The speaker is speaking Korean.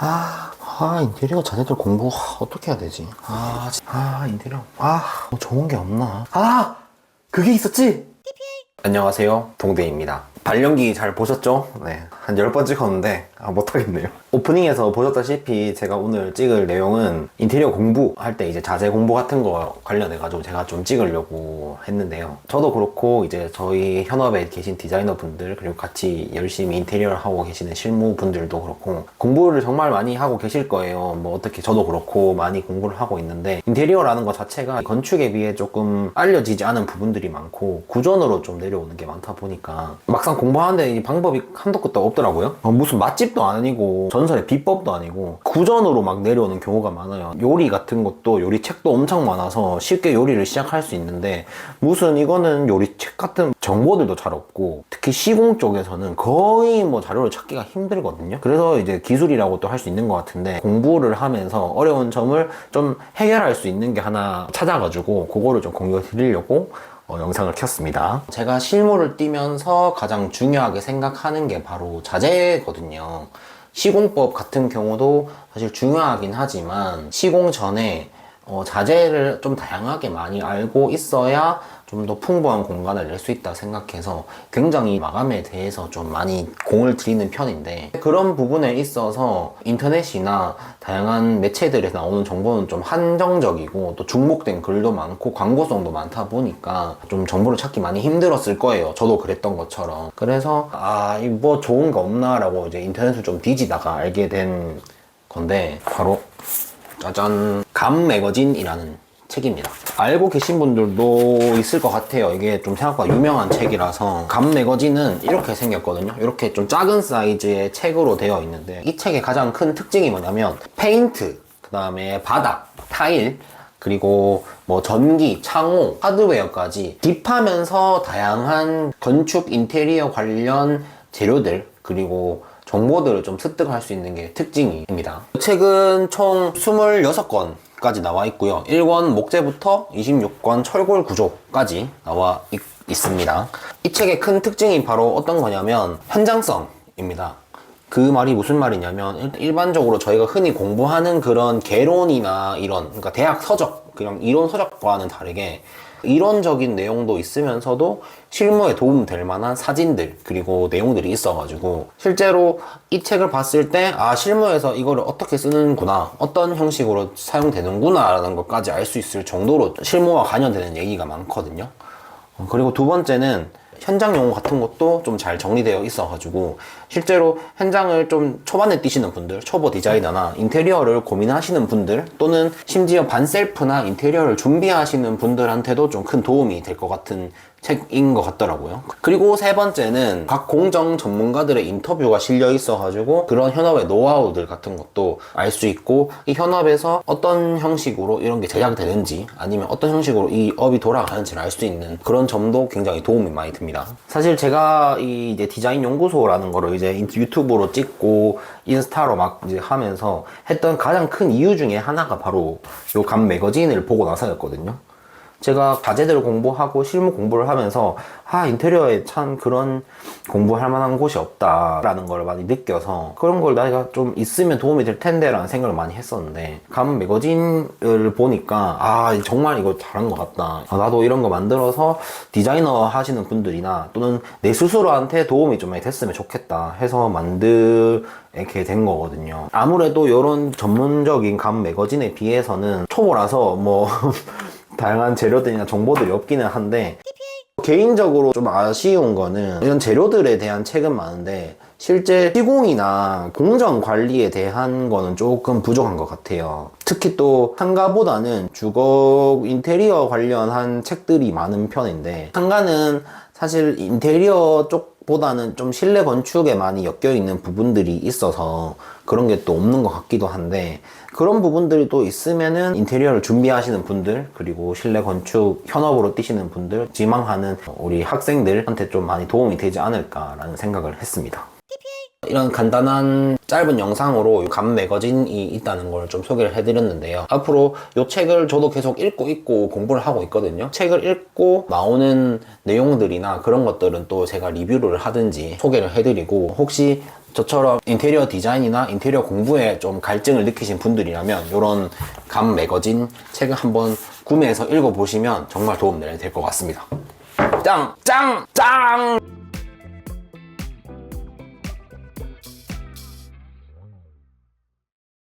아, 아 인테리어 자네들 공부 아, 어떻게 해야 되지? 아, 진- 아 인테리어 아, 뭐 좋은 게 없나? 아, 그게 있었지? 안녕하세요, 동대입니다. 발연기 잘 보셨죠? 네, 한 10번 찍었는데 아, 못하겠네요. 오프닝에서 보셨다시피 제가 오늘 찍을 내용은 인테리어 공부할 때 이제 자재 공부 같은 거 관련해가지고 제가 좀 찍으려고 했는데요. 저도 그렇고 이제 저희 현업에 계신 디자이너 분들 그리고 같이 열심히 인테리어를 하고 계시는 실무 분들도 그렇고 공부를 정말 많이 하고 계실 거예요. 뭐 어떻게 저도 그렇고 많이 공부를 하고 있는데 인테리어라는 것 자체가 건축에 비해 조금 알려지지 않은 부분들이 많고 구전으로 좀 내려오는 게 많다 보니까 막상 공부하는데 이 방법이 한도 끝도 없더라고요. 어, 무슨 맛집도 아니고 전설의 비법도 아니고 구전으로 막 내려오는 경우가 많아요. 요리 같은 것도 요리책도 엄청 많아서 쉽게 요리를 시작할 수 있는데 무슨 이거는 요리책 같은 정보들도 잘 없고 특히 시공 쪽에서는 거의 뭐 자료를 찾기가 힘들거든요. 그래서 이제 기술이라고 또 할 수 있는 것 같은데 공부를 하면서 어려운 점을 좀 해결할 수 있는 게 하나 찾아가지고 그거를 좀 공유해 드리려고 어, 영상을 켰습니다. 제가 실무를 뛰면서 가장 중요하게 생각하는 게 바로 자재거든요. 시공법 같은 경우도 사실 중요하긴 하지만 시공 전에 어, 자재를 좀 다양하게 많이 알고 있어야 좀 더 풍부한 공간을 낼 수 있다 생각해서 굉장히 마감에 대해서 좀 많이 공을 들이는 편인데 그런 부분에 있어서 인터넷이나 다양한 매체들에서 나오는 정보는 좀 한정적이고 또 중복된 글도 많고 광고성도 많다 보니까 좀 정보를 찾기 많이 힘들었을 거예요. 저도 그랬던 것처럼. 그래서 아, 이뭐 좋은 거 없나라고 이제 인터넷을 좀 뒤지다가 알게 된 건데 바로 짜잔 감 매거진이라는 책입니다. 알고 계신 분들도 있을 것 같아요. 이게 좀 생각보다 유명한 책이라서 감 매거진은 이렇게 생겼거든요. 이렇게 좀 작은 사이즈의 책으로 되어 있는데 이 책의 가장 큰 특징이 뭐냐면 페인트, 그 다음에 바닥, 타일, 그리고 뭐 전기, 창호, 하드웨어까지 딥하면서 다양한 건축 인테리어 관련 재료들 그리고 정보들을 좀 습득할 수 있는 게 특징입니다. 책은 총 26권 까지 나와 있고요. 1권 목재부터 26권 철골 구조까지 나와 있, 있습니다. 이 책의 큰 특징이 바로 어떤 거냐면 현장성입니다. 그 말이 무슨 말이냐면 일- 일반적으로 저희가 흔히 공부하는 그런 개론이나 이런 그러니까 대학 서적 그냥 이론 서적과는 다르게 이론적인 내용도 있으면서도 실무에 도움될 만한 사진들 그리고 내용들이 있어가지고 실제로 이 책을 봤을 때 아 실무에서 이거를 어떻게 쓰는구나 어떤 형식으로 사용되는구나 라는 것까지 알 수 있을 정도로 실무와 관련되는 얘기가 많거든요. 어, 그리고 두 번째는 현장 용어 같은 것도 좀 잘 정리되어 있어 가지고 실제로 현장을 좀 초반에 뛰시는 분들, 초보 디자이너나 인테리어를 고민하시는 분들 또는 심지어 반셀프나 인테리어를 준비하시는 분들한테도 좀 큰 도움이 될 것 같은 책인 것 같더라고요. 그리고 세 번째는 각 공정 전문가들의 인터뷰가 실려 있어가지고 그런 현업의 노하우들 같은 것도 알 수 있고 이 현업에서 어떤 형식으로 이런 게 제작되는지 아니면 어떤 형식으로 이 업이 돌아가는지를 알 수 있는 그런 점도 굉장히 도움이 많이 됩니다. 사실 제가 이 이제 디자인 연구소라는 거를 이제 유튜브로 찍고 인스타로 막 이제 하면서 했던 가장 큰 이유 중에 하나가 바로 요 감 매거진을 보고 나서였거든요. 제가 과제들을 공부하고 실무 공부를 하면서 아 인테리어에 참 그런 공부할 만한 곳이 없다라는 걸 많이 느껴서 그런 걸 내가 좀 있으면 도움이 될 텐데라는 생각을 많이 했었는데 감 매거진을 보니까 아 정말 이거 잘한 것 같다. 아, 나도 이런 거 만들어서 디자이너 하시는 분들이나 또는 내 스스로한테 도움이 좀 많이 됐으면 좋겠다 해서 만들게 된 거거든요. 아무래도 이런 전문적인 감 매거진에 비해서는 초보라서 뭐 다양한 재료들이나 정보들이 없기는 한데 개인적으로 좀 아쉬운 거는 이런 재료들에 대한 책은 많은데 실제 시공이나 공정 관리에 대한 거는 조금 부족한 것 같아요. 특히 또 상가보다는 주거 인테리어 관련한 책들이 많은 편인데 상가는 사실 인테리어 쪽 보다는 좀 실내 건축에 많이 엮여 있는 부분들이 있어서 그런 게 또 없는 것 같기도 한데 그런 부분들이 또 있으면은 인테리어를 준비하시는 분들 그리고 실내 건축 현업으로 뛰시는 분들 지망하는 우리 학생들한테 좀 많이 도움이 되지 않을까라는 생각을 했습니다. 이런 간단한 짧은 영상으로 감 매거진이 있다는 걸 좀 소개를 해드렸는데요. 앞으로 이 책을 저도 계속 읽고 읽고 공부를 하고 있거든요. 책을 읽고 나오는 내용들이나 그런 것들은 또 제가 리뷰를 하든지 소개를 해드리고 혹시 저처럼 인테리어 디자인이나 인테리어 공부에 좀 갈증을 느끼신 분들이라면 이런 감 매거진 책을 한번 구매해서 읽어보시면 정말 도움 될것 같습니다. 짱! 짱! 짱!